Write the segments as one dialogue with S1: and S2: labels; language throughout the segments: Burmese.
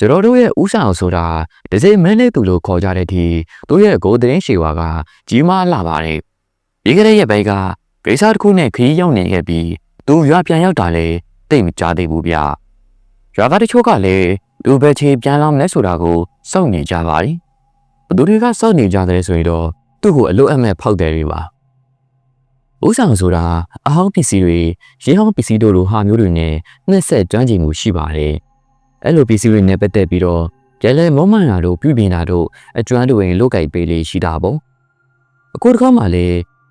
S1: ကျွန်တော်တို့ရဲ့ဥဆောင်ဆိုတာဒဇိမန်းလေးသူလို့ခေါ်ကြတဲ့ဒီသူ့ရဲ့ဂိုးသတင်းရှေဝါကကြီးမားလာပါတယ်ဒီကလေးရဲ့ဘိုက်ကကိစ္စတစ်ခုနဲ့ခရီးရောက်နေခဲ့ပြီးသူရွာပြန်ရောက်တာလေတိတ်မကြသေးဘူးဗျရွာသားတချို့ကလည်းသူပဲချေပြန်လာမလဲဆိုတာကိုစောင့်နေကြပါတယ်ဘသူတွေကစောင့်နေကြတယ်ဆိုရင်တော့သူ့ကိုအလို့အမဲ့ဖောက်တယ်တွေပါဥဆောင်ဆိုတာအဟောင်းပစ္စည်းတွေရေဟောင်းပစ္စည်းတို့လိုဟာမျိုးတွေနဲ့နှက်ဆက်ကျွမ်းကျင်မှုရှိပါတယ် အဲ့လိုပစ္စည်းတွေနဲ့ပတ်သက်ပြီးတော့ကျဲလဲမောမှန်တာတို့ပြုပြင်တာတို့အကျွမ်းတို့ရင်လုတ်ကြိုက်ပေးလေးရှိတာပေါ့အခုတစ်ခါမှလေ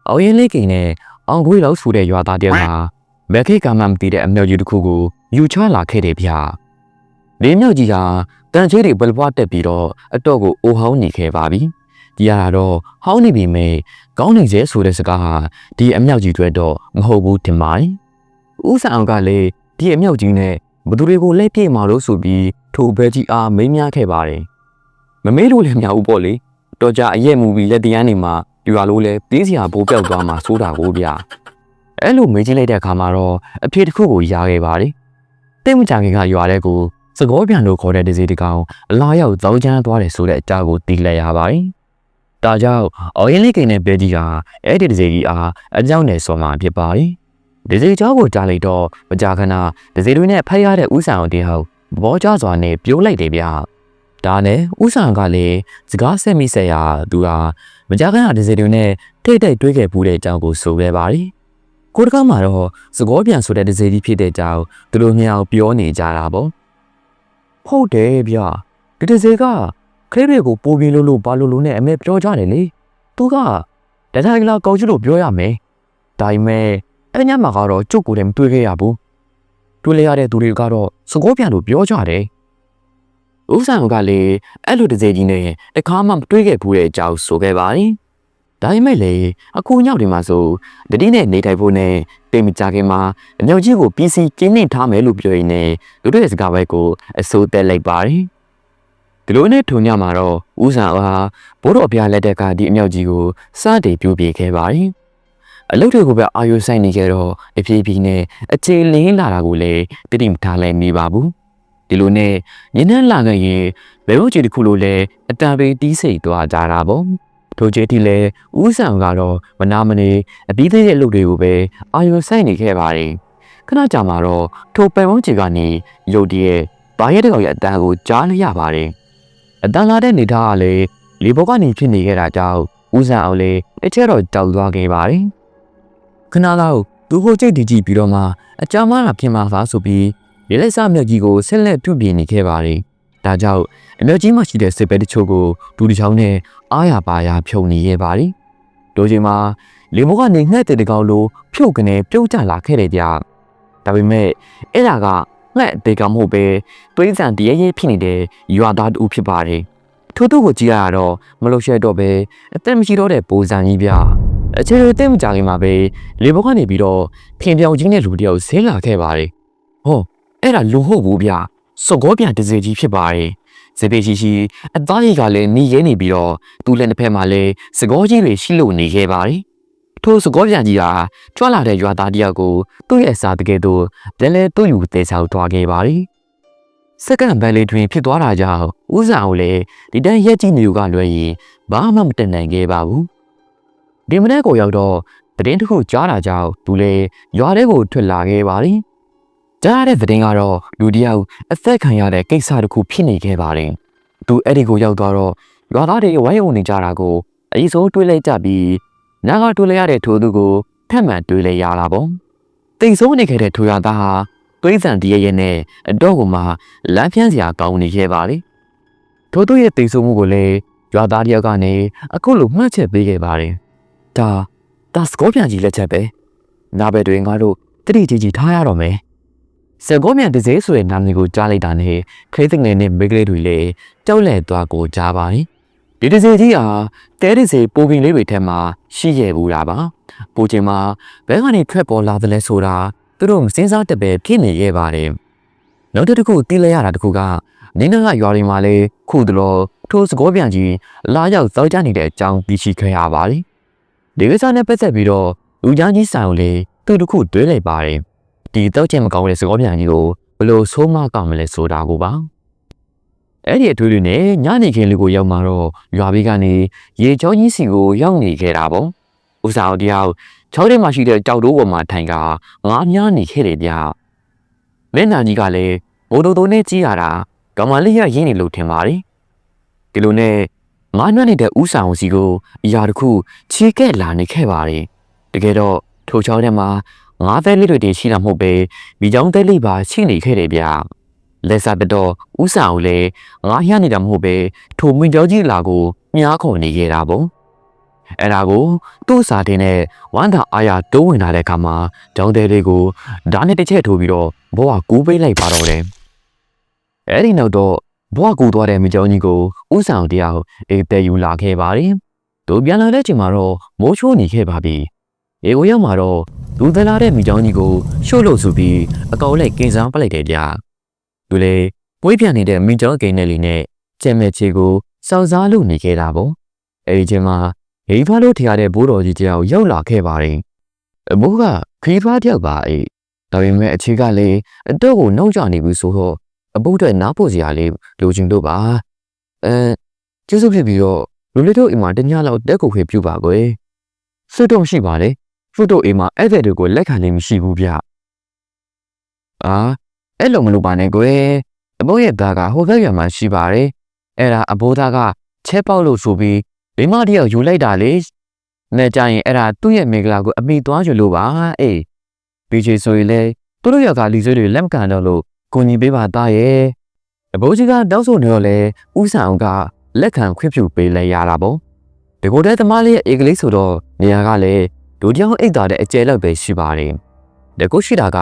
S1: အောင်ရင်လေးကိန်နဲ့အောင်ခွေးလောက်ဆူတဲ့ရွာသားတယောက်ကမက်ခိကမှမသိတဲ့အမြောက်ကြီးတစ်ခုကိုယူချလာခဲ့တယ်ဗျာဒီမြောက်ကြီးဟာတန်ချေးတွေဘလဘွားတက်ပြီးတော့အတော့ကိုအိုဟောင်းနေခဲ့ပါပြီဒီရတာတော့ဟောင်းနေပြီမေကောင်းနေစေဆိုတဲ့စကားဟာဒီအမြောက်ကြီးတွေတော့မဟုတ်ဘူးတင်ပါတယ်ဥဆောင်ကလေဒီအမြောက်ကြီးနဲ့ ဘသူတွေကိုလက်ပြေမှာလို့ဆိုပြီးထိုဘဲကြီးအားမိန်းများခဲ့ပါတယ်။မမေးလို့လည်းမရဘူးပေါ့လေ။တော်ကြအရက်မူပြီးလက်တရားနေမှာဒီပါလို့လဲပြေးစရာဘိုးပြောက်သွားမှာစိုးတာကိုဗျာ။အဲ့လိုမေးကြည့်လိုက်တဲ့အခါမှာတော့အဖြေတစ်ခုကိုရခဲ့ပါတယ်။တိတ်မကြခင်ကရွာတဲ့ကိုစကောပြန်လို့ခေါ်တဲ့ဒစီတကောင်အလားရောက်သောင်းချမ်းသွားတယ်ဆိုတဲ့အကြောင်းကိုသိလိုက်ရပါတယ်။ဒါကြောင့်အော်ရင်လေးကိန်နဲ့ဘဲကြီးကအဲ့ဒီဒစီကြီးအားအကြောင်းနဲ့ဆော်မှာဖြစ်ပါတယ်။ ဒီစီเจ้าကိုကြားလိုက်တော့မကြာခဏဒီစီတွေနဲ့ဖက်ရတဲ့ဥဆောင်တင်ဟုတ်ဘောကြစွာနဲ့ပြိုးလိုက်တယ်ဗျ။ဒါနဲ့ဥဆောင်ကလည်းစကားဆက်မိဆက်ရသူဟာမကြာခဏဒီစီတွေနဲ့ထိတ်တိတ်တွေးခဲ့ပူတဲ့အကြောင်းကိုဆိုခဲ့ပါတယ်။ကိုတကားမှာတော့စကောပြန်ဆိုတဲ့ဒီစီကြီးဖြစ်တဲ့အကြောင်းသူတို့မြောက်ပြောနေကြတာပေါ့။ဟုတ်တယ်ဗျ။ဒီဒီစီကခလေးတွေကိုပိုးပြင်းလို့လို့ဘာလို့လို့နဲ့အမေပြောကြတယ်လေ။သူကတထိုင်ကလာကောက်ချလို့ပြောရမယ်။ဒါပေမဲ့ အဲ့ညမှာကတော့ကျုပ်ကိုယ်တည်းမတွေ့ခဲ့ရဘူးတွေ့လေရတဲ့သူတွေကတော့စကောပြန်လို့ပြောကြတယ်ဥဆောင်ကလည်းအဲ့လိုတစ်စဲကြီးနဲ့တခါမှမတွေ့ခဲ့ဘူးတဲ့အကြောင်းဆိုခဲ့ပါတယ်ဒါပေမဲ့လေအခုညောက်ဒီမှာဆိုတတိနဲ့နေထိုင်ဖို့နဲ့တိတ်မကြခင်မှာအမြောက်ကြီးကိုပြည်စီကျင်းနေထားမယ်လို့ပြောရင်းနဲ့လူတွေရဲ့စကားပဲကိုအစိုးတက်လိုက်ပါတယ်ဒီလိုနဲ့ထုံညမှာတော့ဥဆောင်ဟာဘိုးတော်အပြားလက်ထက်ကဒီအမြောက်ကြီးကိုစတင်ပြူပြခဲ့ပါတယ် အလုပ်တွေကိုပဲအာရုံစိုက်နေကြတော့အပြေးပြေးနဲ့အခြေလင်းလာတာကိုလည်းတိတိမထားလိုက်နေပါဘူးဒီလိုနဲ့ညနေလာခဲ့ရင်ဘယ်လိုကြီးတစ်ခုလိုလဲအတန်ပေတီးစိတ်သွားကြတာပေါ့ထိုချေတီလဲဥဆောင်ကတော့မနာမနေအပြီးသေးတဲ့အလုပ်တွေကိုပဲအာရုံစိုက်နေခဲ့ပါတယ်ခဏကြာမှာတော့ထိုပယ်ဝန်းချီကနေရုတ်တရက်ဘာရဲတကောင်ရဲ့အတန်ကိုကြားလိုက်ရပါတယ်အတန်လာတဲ့နေသားကလည်းလေဘောကနေဖြစ်နေခဲ့တာကြောင့်ဥဆောင်အောင်လေတစ်ချက်တော့ကြောက်သွားခဲ့ပါတယ် ခဏလောက်သူ့ကိုကြိတ်တီကြည့်ပြီးတော့မှအကြမ်းမာတာဖြစ်မှာပါဆိုပြီးရေလက်စမြက်ကြီးကိုဆက်လက်ပြုပြင်နေခဲ့ပါတယ်။ဒါကြောင့်အမြက်ကြီးမှရှိတဲ့စစ်ပဲတချို့ကိုဒူတစ်ချောင်းနဲ့အားရပါရဖြုံနေရပါတယ်။တို့ချိန်မှာလေမိုးကနေငှက်တဲ့တကောင်လိုဖြုတ်ကနေပြုတ်ကျလာခဲ့တယ်ကြ။ဒါပေမဲ့အဲ့ဒါကငှက်တဲ့ကောင်မဟုတ်ပဲသွေးဆန်တရရဲဖြစ်နေတဲ့ရွာသားတူဖြစ်ပါတယ်။ထို့သူကိုကြည့်ရတော့မလို့ရှက်တော့ပဲအသက်မရှိတော့တဲ့ပိုးစံကြီးဗျာ။ အခြေအနေတိတ်မကြခင်မှာပဲလေဘောကနေပြီးတော့ဖင်ပြောင်ချင်းတဲ့လူတယောက်ဆင်းလာခဲ့ပါတယ်။ဟောအဲ့ဒါလူဟုတ်ဘူးဗျ။စော်ကောပြန်တစေကြီးဖြစ်ပါတယ်။ဇေပေရှိရှိအသားကြီးကလည်းနီးရဲနေပြီးတော့သူ့လက်တစ်ဖက်မှာလည်းစကောကြီးတွေရှိလို့နေခဲ့ပါတယ်။ထိုစကောပြန်ကြီးဟာကြွလာတဲ့ရွာသားတယောက်ကိုသူ့ရဲ့အစာတကယ်တော့ပြန်လဲသူ့ယူတဲချောက်သွားခဲ့ပါတယ်။စက္ကန့်ဘန်လေးတွင်ဖြစ်သွားတာကြောင့်ဦးဆောင်ကိုလည်းဒီတန်းရက်ကြီးနေကလွယ်ရင်ဘာမှမတက်နိုင်ခဲ့ပါဘူး။ ဒီမနေ့ကိုရောက်တော့တည်င်းတစ်ခုကြားတာကြောင့်သူလည်းရွာထဲကိုထွက်လာခဲ့ပါတယ်။ကြားရတဲ့တည်င်းကတော့လူတစ်ယောက်အသက်ခံရတဲ့ကိစ္စတစ်ခုဖြစ်နေခဲ့ပါတယ်။သူအဲ့ဒီကိုရောက်သွားတော့ရွာသားတွေဝိုင်းဝန်းနေကြတာကိုအရင်ဆုံးတွေးလိုက်ကြပြီးနားကတွေးလိုက်ရတဲ့ထိုသူကိုထပ်မံတွေးလိုက်ရတာပေါ့။တိမ်ဆုံးနေခဲ့တဲ့ထိုရွာသားဟာသွေးဆန်တရရဲ့နဲ့အတော့ကမှလမ်းဖြန်းစရာကောင်းနေခဲ့ပါလေ။ထိုသူရဲ့တိမ်ဆုံးမှုကိုလည်းရွာသားတယောက်ကနေအခုလိုမှတ်ချက်ပေးခဲ့ပါတယ်။ ဒါဒါစကောပြန်ကြီးလက်ချက်ပဲနာဘယ်တွေငါတို့တတိကြီးကြီးထားရတော့မယ်စကောပြန်တစ်စေးဆိုတဲ့နာမည်ကိုကြားလိုက်တာနဲ့ခိသိငယ်နဲ့မိကလေးတွေလည်းကြောက်လဲသွားကိုကြားပါရင်ဒီတစ်စေးကြီးဟာတဲတစ်စေးပိုပင်လေးတွေထဲမှာရှိရဘူးတာပါပိုချိန်မှာဘဲကနေထွက်ပေါ်လာတယ်လဲဆိုတာသူတို့မစင်းစားတပဲဖြစ်နေခဲ့ပါတယ်နောက်တစ်ခုတီးလဲရတာတခုကနင်းနကရွာတွေမှာလဲခုတလို့ထိုးစကောပြန်ကြီးလာရောက်သောက်ကြနေတဲ့အကြောင်းသိရှိခဲ့ရပါတယ် ဒီကိစ္စနဲ့ပတ်သက်ပြီးတော့လူကြားကြီးဆိုင်ကိုလေသူ့တစ်ခုတွေးလိုက်ပါတယ်ဒီတောက်ချက်မကောင်းတဲ့စကောပြန်ကြီးကိုဘယ်လို့ဆိုးမကောင်းမလဲဆိုတာကိုပါအဲ့ဒီအထွေထွေနဲ့ညနေခင်းလူကိုရောက်มาတော့ရွာဘေးကနေရေချောကြီးစီကိုရောက်နေခဲ့တာပေါ့။ဦးစာအောင်တယောက်ချောထဲမှာရှိတဲ့ကြောက်တိုးပေါ်မှာထိုင်ကငါးများနေခဲ့တယ်ဗျ။မင်းနာကြီးကလည်းမိုးတိုးတိုးနဲ့ကြီးရတာကမလေးရရင်းနေလို့ထင်ပါတယ်။ဒီလိုနဲ့ ငါးနှွမ်းနေတဲ့ဦးစာအောင်စီကိုအရာတစ်ခုချီးကဲ့လာနေခဲ့ပါတယ်။တကယ်တော့ထိုချောထဲမှာငါးသဲလေးတွေတည်းရှိတာမဟုတ်ပဲမိချောင်းသဲလေးပါရှိနေခဲ့တယ်ဗျ။လက်စားတော့ဥဆောင်လည်းငါရနေတာမဟုတ်ပဲထိုမင်းကြောကြီးလာကိုမြားခုန်နေခဲ့တာပေါ့အဲ့ဒါကိုသူ့စာတင်နဲ့ဝမ်းသာအားရတိုးဝင်လာတဲ့အခါမှာကြောင်းတဲလေးကိုဓာတ်နဲ့တစ်ချက်ထိုးပြီးတော့ဘဝကူးပေးလိုက်ပါတော့တယ်အဲ့ဒီနောက်တော့ ဘဝကူးသွားတဲ့မင်းကြောကြီးကိုဥဆောင်တယောက်အေးတဲယူလာခဲ့ပါတယ်သူပြန်လာတဲ့ချိန်မှာတော့မိုးချိုးနေခဲ့ပါပြီအေကိုရောက်မှာတော့လူသလာတဲ့မိချောင်းကြီးကိုရှို့လို့ဆိုပြီးအကောင်လိုက်ကင်စားပလိုက်တယ်ဗျာသူလေပွေးပြန်နေတဲ့မိချောင်းကိန်းနဲ့လီနဲ့ကျက်မဲ့ချေကိုစောက်စားလို့နေခဲ့တာပေါ့အဲဒီချိန်မှာဟိဖားလို့ထရတဲ့ဘိုးတော်ကြီးတယောက်ရောက်လာခဲ့ပါတယ်အဘိုးကခီးဖားတယောက်ပါအေးဒါပေမဲ့အခြေကလည်းအတော့ကိုနှောက်ကြနေပြီဆိုတော့ အဘိုးအတွက်နားဖို့စရာလေးလိုချင်လို့ပါအဲကျေးဇူးဖြစ်ပြီးတော့လူလေးတို့အိမ်မှာတ냐လောက်တက်ကိုခွေပြုပါကွယ်စွတ်တော့ရှိပါလေစွတ်တော့အိမ်မှာအဲ့တဲ့တွေကိုလက်ခံနေမရှိဘူးဗျအာအဲ့လိုမလုပ်ပါနဲ့ကွယ်အဘိုးရဲ့သားကဟိုဘက်ရွာမှာရှိပါတယ်အဲ့ဒါအဘိုးသားကချဲပေါက်လို့ဆိုပြီးမိမတယောက်ယူလိုက်တာလေနဲ့ကြရင်အဲ့ဒါသူ့ရဲ့မိဂလာကိုအမိသွားယူလို့ပါအေးပြီးချေဆိုရင်လေသူတို့ယောက်ကလီဆွေးတွေလက်မကန်တော့လို့ ကိုညီပေးပါသားရဲ့အဘိုးကြီးကတောက်ဆိုနေတော့လေဥဆောင်ကလက်ခံခွင့်ပြုပေးလိုက်ရတာပေါ့ဒီကိုတဲ့သမားလေးရဲ့အေကလေးဆိုတော့နေရာကလည်းဒူတယောက်အိတ်တာတဲ့အကျဲလောက်ပဲရှိပါတယ်ဒီကိုရှိတာက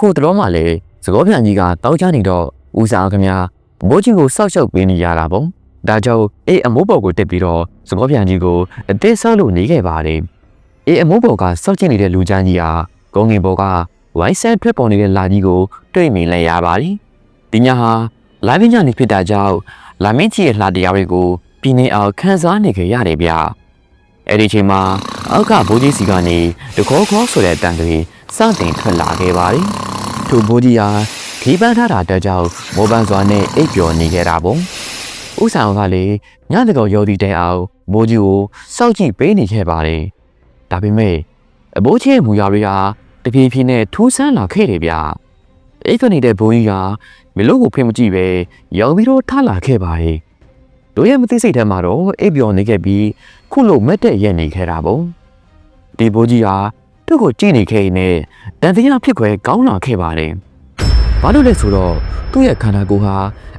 S1: ကိုတော်မှလည်းသကောပြန်ကြီးကတောက်ချနေတော့ဦးစားခင်ဗျာမိုးကြီးကိုစောက်ရှောက်ပေးနေရတာပေါ့ဒါကြောင့်အေးအမိုးပေါ်ကိုတက်ပြီးတော့သကောပြန်ကြီးကိုအသေးဆောက်လို့နေခဲ့ပါတယ်အေးအမိုးပေါ်ကစောက်ချင်နေတဲ့လူချမ်းကြီးဟာကုန်းငင်ပေါ်က ဝိုင်းဆန်ထွက်ပေါ်နေတဲ့လာကြီးကိုတွေ့မြင်လိုက်ရပါတယ်ဒီညဟာလာပင်းညနေဖြစ်တာကြောင့်လာမင်းကြီးရဲ့လှတရားတွေကိုပြင်းနေအောင်ခန်းစားနေကြရတယ်ဗျအဲ့ဒီချိန်မှာအောက်ကဘိုးကြီးစီကနေတခေါခေါဆိုတဲ့အတန်ကလေးစတင်ထွက်လာခဲ့ပါတယ်ထိုဘိုးကြီးဟာခီးပန်းထားတာတကြောင်မောပန်းစွာနဲ့အိပ်ပျော်နေခဲ့တာပေါ့ဥဆောင်ကလည်းညတကောင်ရော်ဒီတဲအောင်ဘိုးကြီးကိုစောက်ကြည့်ပေးနေခဲ့ပါတယ်ဒါပေမဲ့အဘိုးကြီးရဲ့မူရတွေဟာ တပြေးပြေးနဲ့ထူးဆန်းလာခဲ့တယ်ဗျအိပ်ဖနေတဲ့ဘိုးကြီးကမလို့ကိုဖိမကြည့်ပဲရောင်ပြီးတော့ထလာခဲ့ပါတယ်တို့ရဲ့မသိစိတ်ထဲမှာတော့အိပ်ပျော်နေခဲ့ပြီးခုလို့မက်တဲ့ရက်နေခဲ့တာပေါ့ဒီဘိုးကြီးဟာသူ့ကိုကြည့်နေခဲ့နေတန်တရားဖြစ်ခွဲကောင်းလာခဲ့ပါတယ်ဘာလို့လဲဆိုတော့သူ့ရဲ့ခန္ဓာကိုယ်ဟာ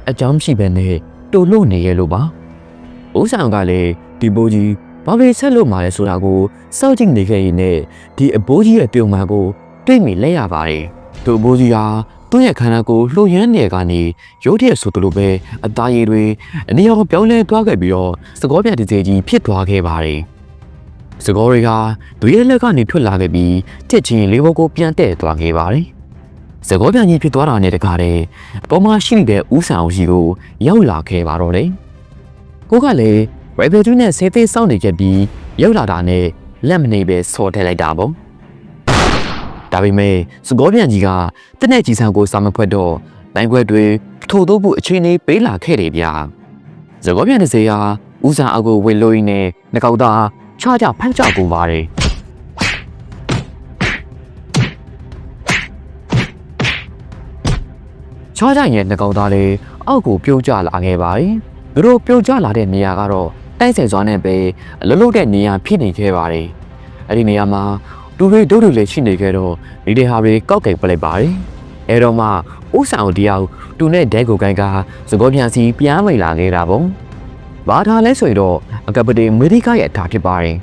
S1: အကြောင်းရှိပဲနဲ့တူလို့နေရဲ့လို့ပါဦးဆောင်ကလည်းဒီဘိုးကြီး ဘာပဲဆက်လို့มาလဲဆိုတာကိုစောင့်ကြည့်နေခဲ့ရင်နဲ့ဒီအဘိုးကြီးရဲ့ပြုံမှန်ကိုတွေ့မိလဲရပါတယ်သူအဘိုးကြီးဟာသူ့ရဲ့ခန္ဓာကိုယ်လှုပ်ရမ်းနေကနေရုတ်တရက်ဆိုသလိုပဲအသားရည်တွေအနေရောပြောင်းလဲသွားခဲ့ပြီးတော့သကောပြတစေကြီးဖြစ်သွားခဲ့ပါတယ်။စကောတွေကသူရဲ့လက်ကနေထွက်လာခဲ့ပြီးတစ်ချင်းလေးဘုတ်ကိုပြန်တဲ့သွားခဲ့ပါတယ်။စကောပြန်ကြီးဖြစ်သွားတာနဲ့တကားတဲ့ပေါ်မှာရှိနေတဲ့ဥဆောင်ရှိကိုရောက်လာခဲ့ပါတော့တယ်။ကိုကလည်း ရိုက်ဘယ်တူးနဲ့ဆေးသေးစောင့်နေခဲ့ပြီးရောက်လာတာနဲ့လက်မနေပဲဆော်ထည့်လိုက်တာပေါ့။ဒါပေမဲ့စကောပြန်ကြီးကတနက်ကြီးဆောင်ကိုစာမဖွက်တော့နိုင်ခွက်တွေထို့သောဘူးအချိန်လေးပေးလာခဲ့တယ်ဗျာစကောပြန်တစ်စေဟာဦးစာအကိုဝေလို့ရင်းနဲ့နှကောက်သားချာချဖန့်ချကုန်ပါတယ်ချာချရဲ့နှကောက်သားလေးအောက်ကိုပြုံးကျလာခဲ့ပါတယ်သူတို့ပြုံးကျလာတဲ့နေရာကတော့ တိုက်ဆိုင်စွာနဲ့ပဲအလုံးလုံးတဲ့နေရာဖြစ်နေခဲ့ပါတယ်အဲ့ဒီနေရာမှာလူတွေတို့တို့လည်းရှိနေခဲ့တော့ဒီတွေဟာတွေကောက်ကင်ပလိုက်ပါတယ်အဲတော့မှဥဆောင်တယောက်တူနဲ့ဒဲကိုကိုင်းကစကောပြန်စီပြန်မိလာခဲ့တာပေါ့ဘာသာလဲဆိုရင်တော့အကပတိအမေရိကရဲ့အထာဖြစ်ပါတယ်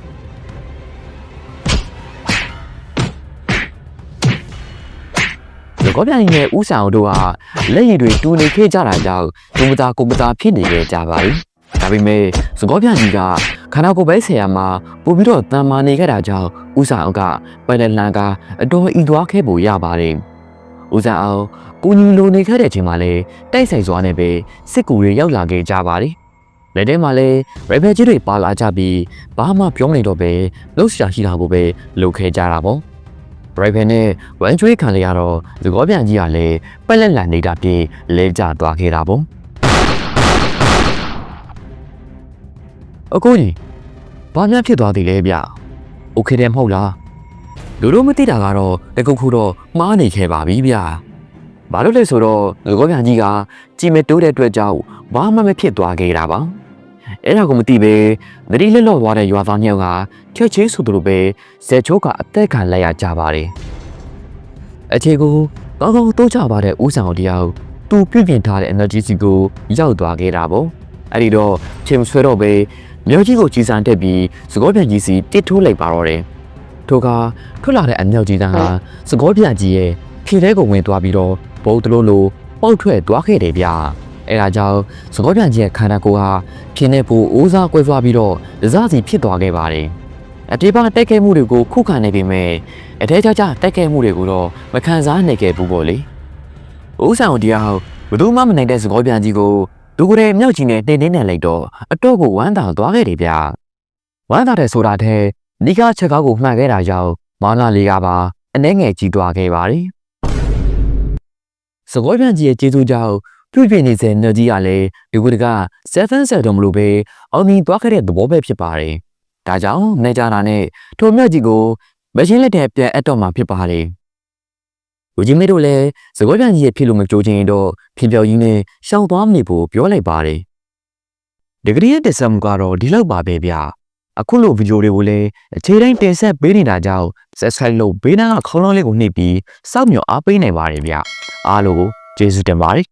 S1: စကောပြန်ရဲ့ဥဆောင်တို့ဟာလက်ရည်တွေတူနေခဲ့ကြတာကြောင့်ဒုမတာကုမတာဖြစ်နေခဲ့ကြပါတယ်ဒါ ပေမဲ့စကောပြန်ကြီးကခန္ဓာကိုယ်ပဲဆရာမှာပို့ပြီးတော့တန်မာနေခဲ့တာကြောင့်ဦးစာအောင်ကပယ်လလန်ကအတော်ဤသွားခဲ့ဖို့ရပါတယ်။ဦးစာအောင်ကိုညီလိုနေခဲ့တဲ့အချိန်မှာလဲတိုက်ဆိုင်စွာနဲ့ပဲစစ်ကူတွေရောက်လာခဲ့ကြပါတယ်။လက်ထဲမှာလဲရဘယ်ကြီးတွေပါလာကြပြီးဘာမှပြောမနေတော့ပဲလှုပ်ရှားရှိတာကိုပဲလုပ်ခဲ့ကြတာပေါ့။ရိုက်ဖယ်နဲ့ဝမ်ကျွေးခံရတော့သကောပြန်ကြီးကလည်းပက်လက်လန်နေတာပြေးလဲကျသွားခဲ့တာပေါ့။ အကိုကြီးဘာများဖြစ်သွားသေးလဲဗျโอเคတယ်မဟုတ်လားလူတို့မသိတာကတော့တကုတ်ခုတော့မှားနေခဲ့ပါပြီဗျဘာလို့လဲဆိုတော့ငကောပြန်ကြီးကကြည်မတိုးတဲ့အတွက်ကြောင့်ဘာမှမဖြစ်သွားခဲ့တာပါအဲ့ဒါကိုမသိပဲသတိလက်လော့သွားတဲ့ရွာသားညောက်ကချက်ချင်းဆိုသူလိုပဲဇက်ချိုးကအသက်ခံလိုက်ရကြပါတယ်အခြေကိုကောင်းကောင်းတိုးချပါတဲ့ဦးဆောင်တယောက်သူပြုပြင်ထားတဲ့ energy စီကိုရောက်သွားခဲ့တာပေါ့အဲ့ဒီတော့ချိန်မဆွဲတော့ပဲ မြောက်ကြီးကိုကြီးစံတက်ပြီးစကောပြန်ကြီးစီတစ်ထိုးလိုက်ပါတော့တယ်ထိုကထွက်လာတဲ့အမြောက်ကြီးတန်းဟာစကောပြန်ကြီးရဲ့ဖြေထဲကိုဝင်သွားပြီးတော့ဘုံတလို့လိုပေါက်ထွက်သွားခဲ့တယ်ဗျအဲဒါကြောင့်စကောပြန်ကြီးရဲ့ခန္ဓာကိုယ်ဟာဖြင်းနေပူအိုးစားကွဲသွားပြီးတော့ဒဇစီဖြစ်သွားခဲ့ပါတယ်အတေးပါတက်ခဲ့မှုတွေကိုခုခံနေပေမဲ့အထဲချာချာတက်ခဲ့မှုတွေကိုတော့မခံစားနိုင်ခဲ့ဘူးပေါ့လေဦးဆောင်တရားဘယ်သူမှမနိုင်တဲ့စကောပြန်ကြီးကို ဒုကရေမြောက်ကြီးနဲ့နှိမ့်နှင်းနေလိုက်တော့အတော့ကိုဝမ်းသာသွားခဲ့တယ်ဗျဝမ်းသာတဲ့ဆိုတာတဲ့နီကားချက်ကားကိုမှန်ခဲ့တာကြောင့်မောင်လာလေးကပါအနှဲငယ်ကြီးသွားခဲ့ပါတယ်စကောပြန်ကြီးရဲ့ကျေးဇူးကြောင့်ပြုပြင်နေစေနော်ကြီးကလည်းဒီကုတက7 7တုံးမလို့ပဲအောင်မြင်သွားခဲ့တဲ့သဘောပဲဖြစ်ပါတယ်ဒါကြောင့်နေကြတာနဲ့ထိုမြတ်ကြီးကိုမရှင်းလက်တဲ့ပြန်အပ်တော့မှာဖြစ်ပါတယ် လူကြီးမေတို့လည်းစကွဲပြန်ကြီးရဲ့ဖြစ်လို့မကြိုးချင်းတော့ဖြစ်ပြော်ကြီးနဲ့ရှောင်သွားမိဖို့ပြောလိုက်ပါတယ်ဒီဂရီရဲ့တက်ဆမ်ကတော့ဒီလောက်ပါပဲဗျအခုလိုဗီဒီယိုတွေကိုလည်းအခြေတိုင်းတင်ဆက်ပေးနေတာကြောင့် subscribe လုပ်ဘေးနားကခေါင်းလုံးလေးကိုနှိပ်ပြီးစောင့်မျှော်အားပေးနိုင်ပါတယ်ဗျအားလုံးကိုကျေးဇူးတင်ပါတယ်